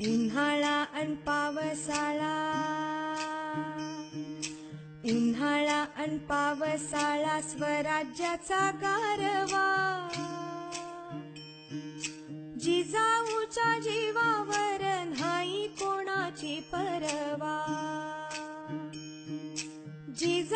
उन्हाळा अन पावसाळा. उन्हाळा अन पावसाळा स्वराज्याचा गारवा. जिजाऊच्या जीवावर नाही कोणाची परवा. जिजा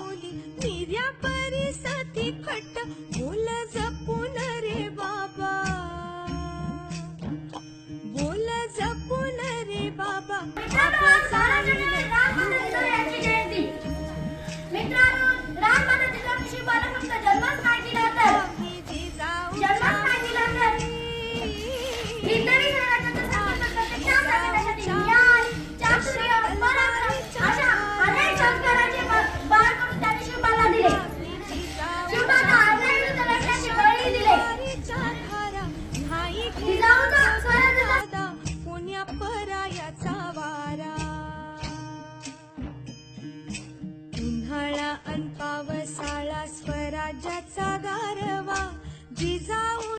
वारा याचा वारा उन्हाळा अन पावसाळा स्वराज्याचा गारवा जिजा